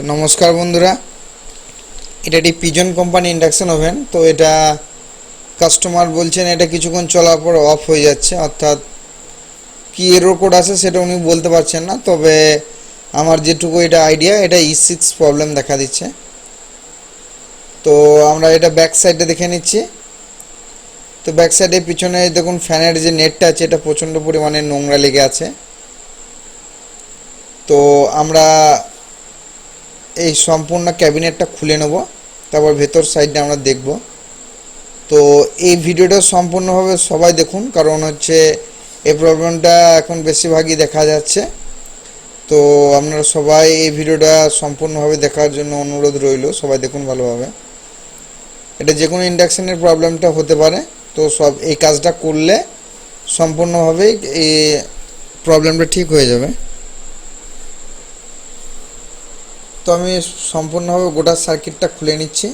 তো নমস্কার বন্ধুরা। এটা একটি পিজন কোম্পানি ইন্ডাকশন ওভেন তো এটা কাস্টমার বলছেন এটা কিছুক্ষণ চলার পর অফ হয়ে যাচ্ছে। অর্থাৎ কি এরর কোড আছে সেটা উনি বলতে পারছেন না। তবে আমার যেটুকু এটা আইডিয়া এটা ই সিক্স প্রবলেম দেখা দিচ্ছে। তো আমরা এটা ব্যাক সাইডে দেখে নিচ্ছি। তো ব্যাক সাইডে পিছনে দেখুন ফ্যানের যে নেটটা আছে, এটা প্রচণ্ড পরিমাণে নোংরা লেগে আছে। তো আমরা এই সম্পূর্ণ ক্যাবিনেটটা খুলে নেব, তারপর ভেতর সাইডটা আমরা দেখব। তো এই ভিডিওটা সম্পূর্ণভাবে সবাই দেখুন, কারণ হচ্ছে এই প্রবলেমটা এখন বেশিরভাগই দেখা যাচ্ছে। তো আপনারা সবাই এই ভিডিওটা সম্পূর্ণভাবে দেখার জন্য অনুরোধ রইল, সবাই দেখুন ভালোভাবে। এটা যে কোনো ইন্ডাকশানের প্রবলেমটা হতে পারে, তো সব এই কাজটা করলে সম্পূর্ণভাবেই এই প্রবলেমটা ঠিক হয়ে যাবে। তো আমি সম্পূর্ণভাবে গোটা সার্কিটটা খুলে নিচ্ছি।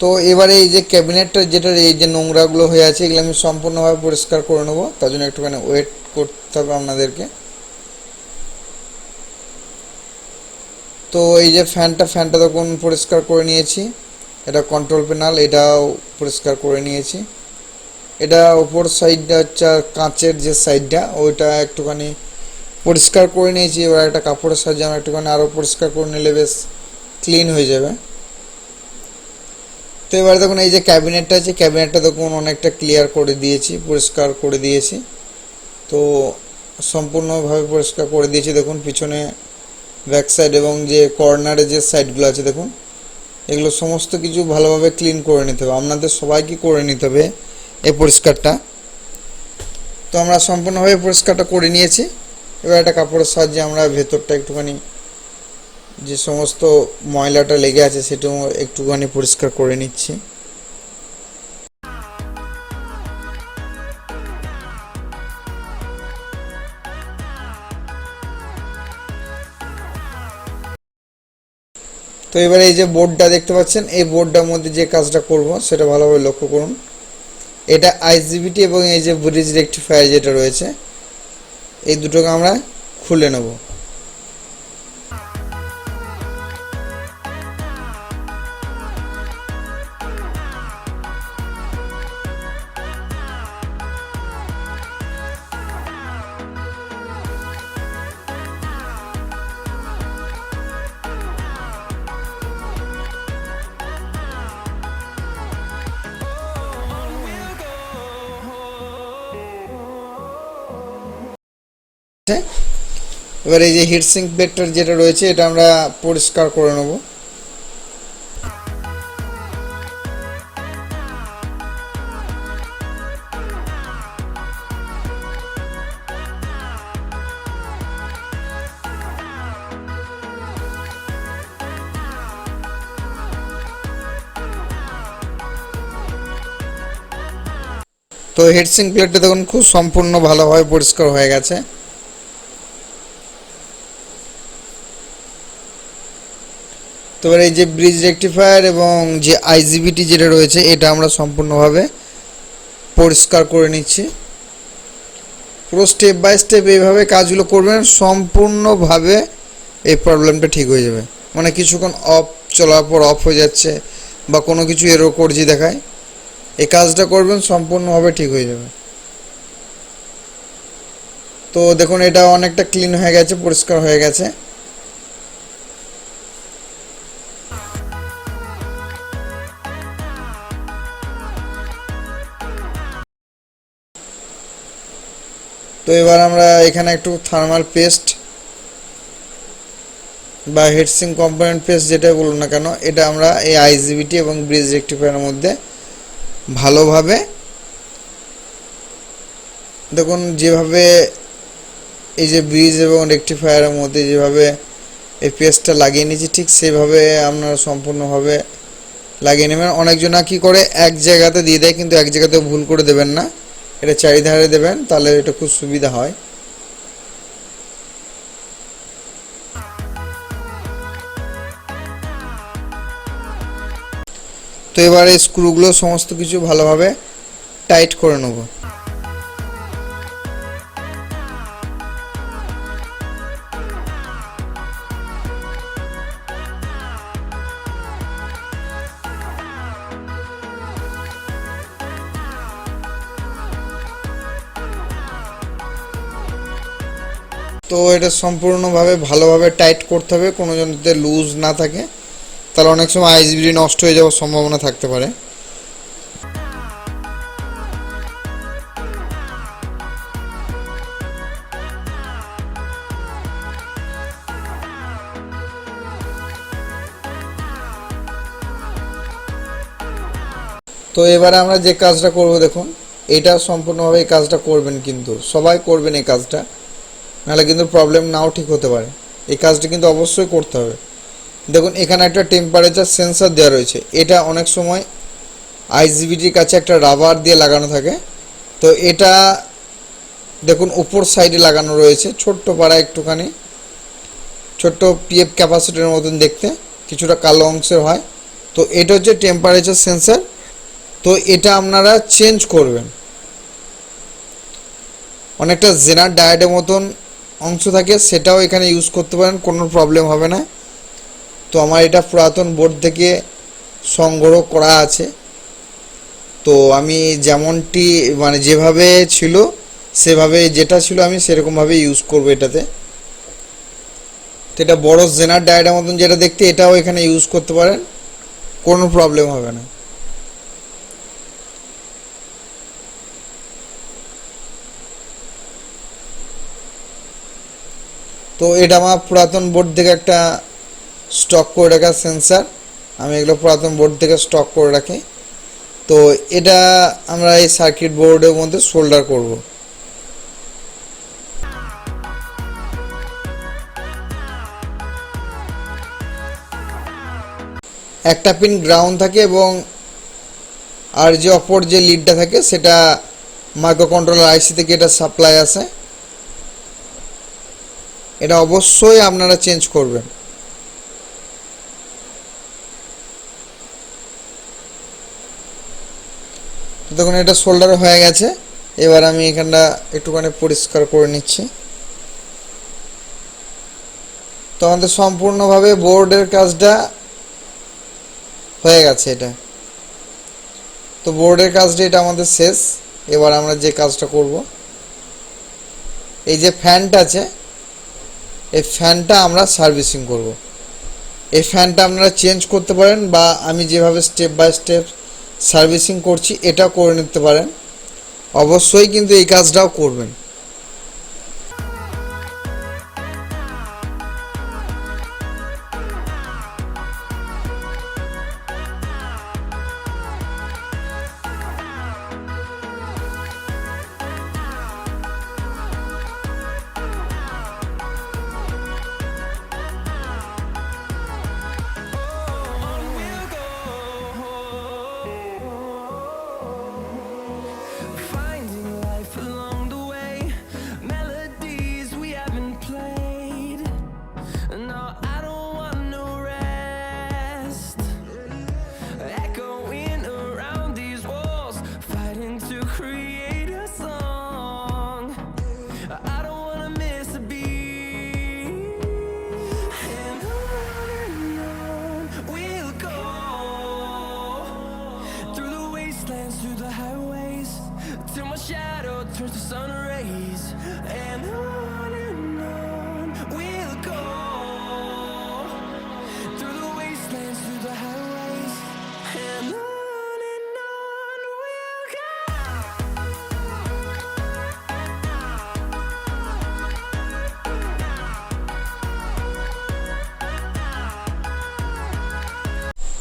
তো এবারে এই যে ক্যাবিনেটটা, যেটা এই যে নোংরাগুলো হয়ে আছে, এগুলো আমি সম্পূর্ণভাবে পরিষ্কার করে নেব। তার জন্য একটুখানি ওয়েট করতে হবে আপনাদেরকে। তো এই যে ফ্যানটা ফ্যানটা তখন পরিষ্কার করে নিয়েছি। এটা কন্ট্রোল প্যানাল এটাও পরিষ্কার করে নিয়েছি। এটা ওপর সাইডটা হচ্ছে কাঁচের যে সাইডটা, ওইটা একটুখানি পরিষ্কার করে নিয়েছি। এবার একটা কাপড়ের সাহায্যে আমরা একটুখানি আরও পরিষ্কার করে নিলে বেশ ক্লিন হয়ে যাবে। তো এবার দেখুন, এই যে ক্যাবিনেটটা আছে, ক্যাবিনেটটা দেখুন অনেকটা ক্লিয়ার করে দিয়েছি, পরিষ্কার করে দিয়েছি। তো সম্পূর্ণভাবে পরিষ্কার করে দিয়েছি। দেখুন, পিছনে ব্যাক সাইড এবং যে কর্নারে যে সাইডগুলো আছে, দেখুন, এগুলো সমস্ত কিছু ভালোভাবে ক্লিন করে নিতে হবে। আপনাদের সবাইকে করে নিতে হবে। এই পরিষ্কারটা। তো আমরা সম্পূর্ণভাবে পরিষ্কারটা করে নিয়েছি। এবার একটা কাপড়ের সাহায্যে আমরা ভেতরটা একটুখানি যে সমস্ত ময়লাটা লেগে আছে, সেটাও একটুখানি পরিষ্কার করে নিচ্ছি। তো এবারে এই যে বোর্ডটা দেখতে পাচ্ছেন, এই বোর্ডটার মধ্যে যে কাজটা করব, সেটা ভালোভাবে লক্ষ্য করুন। এটা আইজিবিটি এবং এই যে ব্রিজ রেক্টিফায়ার যেটা রয়েছে এই দুটোকে আমরা খুলে নেব। এবার এই যে হিট সিঙ্ক বেডটার যেটা রয়েছে, এটা আমরা পরিষ্কার করে নেব। তো হেড সিঙ্ক প্লেটটা দেখুন, খুব সম্পূর্ণ ভালোভাবে পরিষ্কার হয়ে গেছে। তো এবার এই যে ব্রিজ রেক্টিফায়ার এবং যে আইজিবিটি যেটা রয়েছে, এটা আমরা সম্পূর্ণভাবে পরিষ্কার করে নিচ্ছি। পুরো স্টেপ বাই স্টেপ এইভাবে কাজগুলো করবেন, সম্পূর্ণভাবে এই প্রবলেমটা ঠিক হয়ে যাবে। মানে কিছুক্ষণ অফ চলার পর অফ হয়ে যাচ্ছে বা কোনো কিছু এরো করছি দেখায়, এই কাজটা করবেন, সম্পূর্ণভাবে ঠিক হয়ে যাবে। তো দেখুন, এটা অনেকটা ক্লিন হয়ে গেছে, পরিষ্কার হয়ে গেছে। তো এবার আমরা এখানে একটু থার্মাল পেস্ট বা হেডসিং কম্পোনেন্ট পেস্ট যেটা বলুন না কেন, এটা আমরা এই আইজিবিটি এবং ব্রিজ রেক্টিফায়ারের মধ্যে ভালোভাবে দেখুন, যেভাবে এই যে ব্রিজ এবং রেক্টিফায়ারের মধ্যে যেভাবে এই পেস্টটা লাগিয়ে নিয়েছি, ঠিক সেভাবে আপনারা সম্পূর্ণভাবে লাগিয়ে নেবেন। অনেকজনা কি করে এক জায়গাতে দিয়ে দেয়, কিন্তু এক জায়গাতে ভুল করে দেবেন না। এটা চারিধারে দেবেন, তাহলে এটা খুব সুবিধা হয়। তো এবার স্ক্রুগুলো সমস্ত কিছু ভালোভাবে টাইট করে নেব। তো এটা সম্পূর্ণভাবে ভালোভাবে টাইট করতে হবে, কোনো জনতে লুজ না থাকে। তাহলে অনেক সময় আইসবিডি নষ্ট হয়ে যাওয়ার সম্ভাবনা থাকতে পারে। তো এবারে আমরা যে কাজটা করব দেখুন, এটা সম্পূর্ণভাবে এই কাজটা করবেন কিন্তু, সবাই করবেন এই কাজটা। নাহলে কিন্তু প্রবলেম নাও ঠিক হতে পারে। এই কাজটা কিন্তু অবশ্যই করতে হবে। দেখুন, এখানে একটা টেম্পারেচার সেন্সর দেওয়া রয়েছে। এটা অনেক সময় আইজিবিটির কাছে একটা রাবার দিয়ে লাগানো থাকে। তো এটা দেখুন, উপর সাইডে লাগানো রয়েছে। ছোট্ট পাড়া একটুখানি। ছোট্ট পিএফ ক্যাপাসিটির মতন দেখতে। কিছুটা কালো অংশের হয়। তো এটা হচ্ছে টেম্পারেচার সেন্সর তো এটা আপনারা চেঞ্জ করবেন। অনেকটা জেনার ডায়েটের মতন অংশ থাকে, সেটাও এখানে ইউজ করতে পারেন, কোনো প্রবলেম হবে না। তো আমার এটা পুরাতন বোর্ড থেকে সংগ্রহ করা আছে। তো আমি যেমনটি মানে যেভাবে ছিল, সেভাবে যেটা ছিল আমি সেরকমভাবে ইউজ করব এটাতে। তো এটা বড় জেনার ডায়েটের মতন যেটা দেখতে, এটাও এখানে ইউজ করতে পারেন, কোনো প্রবলেম হবে না। তো এটা আমার পুরাতন বোর্ড থেকে একটা স্টক করে রাখা সেন্সার আমি এগুলো পুরাতন বোর্ড থেকে স্টক করে রাখি। তো এটা আমরা এই সার্কিট বোর্ডের মধ্যে সোল্ডার করব। একটা পিন গ্রাউন্ড থাকে এবং আর যে অপর যে লিডটা থাকে সেটা মাইক্রো কন্ট্রোলার আইসি থেকে এটা সাপ্লাই আসে। এটা অবশ্যই আপনারা চেঞ্জ করবেন। দেখুন, এটা শোল্ডার হয়ে গেছে। এবার আমি এখানটা একটুখানি পরিষ্কার করে নিচ্ছি। তো আমাদের সম্পূর্ণভাবে বোর্ডের কাজটা হয়ে গেছে এটা। তো বোর্ডের কাজটা এটা আমাদের শেষ। এবার আমরা যে কাজটা করব, এই যে ফ্যানটা আছে এই ফ্যানটা আমরা সার্ভিসিং করব। এই ফ্যানটা আপনারা চেঞ্জ করতে পারেন বা আমি যেভাবে স্টেপ বাই স্টেপ সার্ভিসিং করছি, এটা করে নিতে পারেন। অবশ্যই কিন্তু এই কাজটাও করবেন। I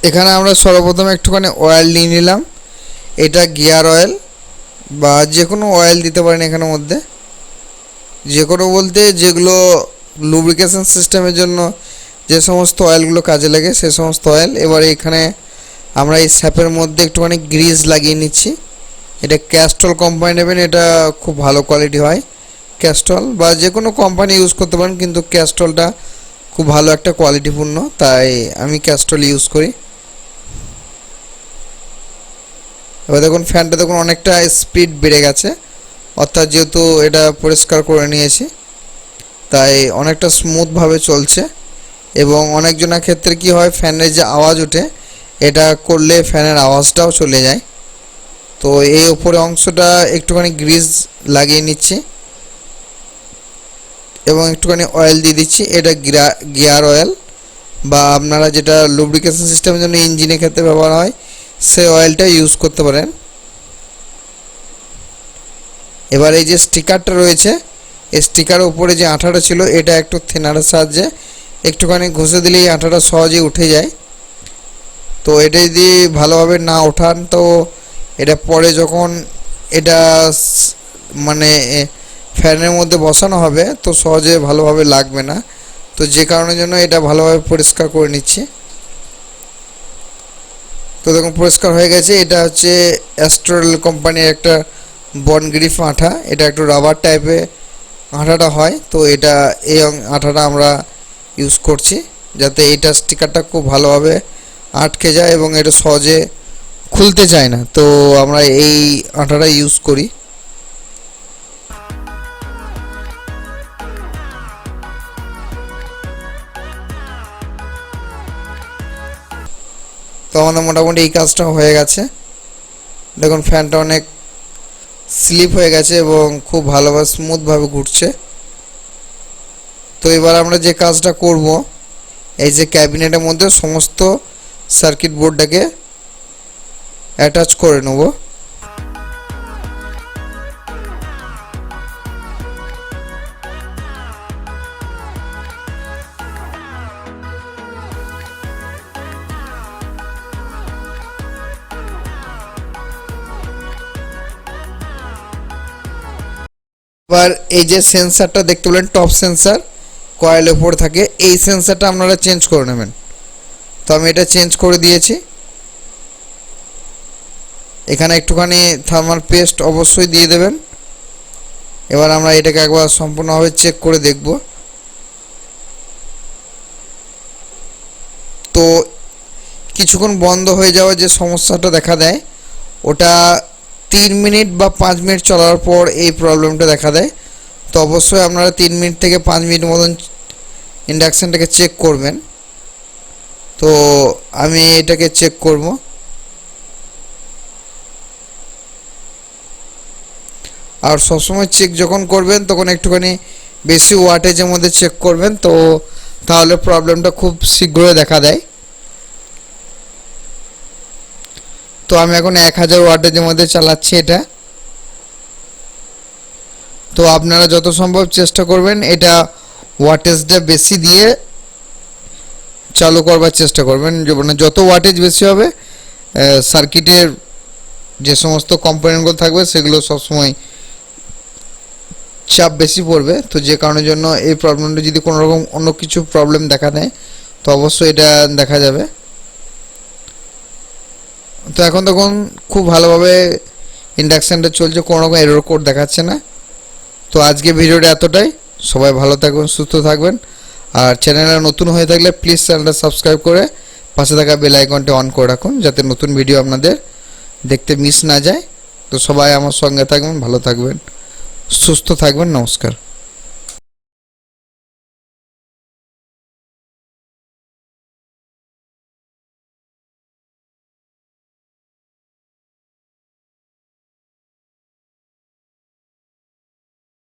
এখানে আমরা সর্বপ্রথম একটুখানি অয়েল নিয়ে নিলাম। এটা গিয়ার অয়েল বা যে কোনো অয়েল দিতে পারেন এখানের মধ্যে। যে কোনো বলতে যেগুলো লুব্রিকেশন সিস্টেমের জন্য যে সমস্ত অয়েলগুলো কাজে লাগে সে সমস্ত অয়েল এবারে এখানে আমরা এই স্যাপের মধ্যে একটুখানি গ্রিজ লাগিয়ে নিচ্ছি। এটা ক্যাস্টল কোম্পানি নেবেন, এটা খুব ভালো কোয়ালিটি হয়। ক্যাস্টল বা যে কোনো কোম্পানি ইউজ করতে পারেন, কিন্তু ক্যাস্টলটা খুব ভালো একটা কোয়ালিটিপূর্ণ তাই আমি ক্যাস্টল ইউজ করি। এবার দেখুন ফ্যানটা দেখুন অনেকটা স্পিড বেড়ে গেছে। অর্থাৎ যেহেতু এটা পরিষ্কার করে নিয়েছি, তাই অনেকটা স্মুথভাবে চলছে। এবং অনেকজনের ক্ষেত্রে কি হয়, ফ্যানের যে আওয়াজ ওঠে, এটা করলে ফ্যানের আওয়াজটাও চলে যায়। তো এই উপরে অংশটা একটুখানি গ্রিজ লাগিয়ে নিচ্ছি। এবং একটুখানি অয়েল দিয়ে দিচ্ছি, এটা গিয়ার অয়েল বা আপনারা যেটা লুব্রিকেশন সিস্টেমের জন্য ইঞ্জিনের ক্ষেত্রে ব্যবহার হয় সেই অয়েলটা ইউজ করতে পারেন। এবার এই যে স্টিকারটা রয়েছে, এই স্টিকারের উপরে যে আঠাটা ছিল, এটা একটু থেনারের সাহায্যে, একটুখানি ঘষে দিলেই আঠাটা সহজেই উঠে যায়। তো এটা যদি ভালোভাবে না ওঠান, তো এটা পরে যখন এটা স- মানে ফ্যানের মধ্যে বসানো হবে, তো সহজে ভালোভাবে লাগবে না। তো যে কারণের জন্য এটা ভালোভাবে পরিষ্কার করে নিচ্ছি। তো দেখুন পরিষ্কার হয়ে গেছে। এটা হচ্ছে অ্যাস্ট্রোল কোম্পানির একটা বনগ্রিফ আঠা। এটা একটু রাবার টাইপের আঠাটা হয়। তো এটা এই আঠাটা আমরা ইউজ করছি যাতে এটা স্টিকারটা খুব ভালোভাবে আটকে যায় এবং এটা সহজে খুলতে চায় না। তো আমরা এই আঠাটা ইউজ করি। তো আমাদের মোটামুটি এই কাজটা হয়ে গেছে। দেখুন, ফ্যানটা অনেক স্লিপ হয়ে গেছে এবং খুব ভালোভাবে স্মুথভাবে ঘুরছে। তো এবার আমরা যে কাজটা করব, এই যে ক্যাবিনেটের মধ্যে সমস্ত সার্কিট বোর্ডটাকে অ্যাটাচ করে নেব। এবার এই যে সেন্সারটা দেখতে পেলেন টপ সেন্সার কয়েল ওপর থাকে। এই সেন্সারটা আপনারা চেঞ্জ করে নেবেন। তো আমি এটা চেঞ্জ করে দিয়েছি। এখানে একটুখানি থার্মাল পেস্ট অবশ্যই দিয়ে দেবেন। এবার আমরা এটাকে একবার সম্পূর্ণভাবে চেক করে দেখব। তো কিছুক্ষণ বন্ধ হয়ে যাওয়ার যে সমস্যাটা দেখা দেয়, ওটা তিন মিনিট বা পাঁচ মিনিট চলার পর এই প্রবলেমটা দেখা দেয়। তো অবশ্যই আপনারা তিন মিনিট থেকে পাঁচ মিনিট মতন ইন্ডাকশানটাকে চেক করবেন। তো আমি এটাকে চেক করব। আর সবসময় চেক যখন করবেন, তখন একটুখানি বেশি ওয়াটেজের মধ্যে চেক করবেন। তো তাহলে প্রবলেমটা খুব শীঘ্রই দেখা দেয়। তো আমি এখন এক হাজার ওয়াটেজের মধ্যে চালাচ্ছি এটা। তো আপনারা যত সম্ভব চেষ্টা করবেন এটা ওয়াটেজটা বেশি দিয়ে চালু করবার চেষ্টা করবেন। মানে যত ওয়াটেজ বেশি হবে সার্কিটের যে সমস্ত কম্পোনেন্টগুলো থাকবে সেগুলো সবসময় চাপ বেশি পড়বে। তো যে কারণের জন্য এই প্রবলেমটা যদি কোনো রকম অন্য কিছু প্রবলেম দেখা দেয়, তো অবশ্যই এটা দেখা যাবে। তো এখন তখন খুব ভালোভাবে ইন্ডাকশানটা চলছে, কোনো রকম এরর কোড দেখাচ্ছে না। তো আজকে ভিডিওটা এতটাই। সবাই ভালো থাকবেন, সুস্থ থাকবেন। আর চ্যানেলটা নতুন হয়ে থাকলে প্লিজ চ্যানেলটা সাবস্ক্রাইব করে পাশে থাকা বেল আইকনটা অন করে রাখুন, যাতে নতুন ভিডিও আপনাদের দেখতে মিস না যায়। তো সবাই আমার সঙ্গে থাকবেন, ভালো থাকবেন, সুস্থ থাকবেন, নমস্কার।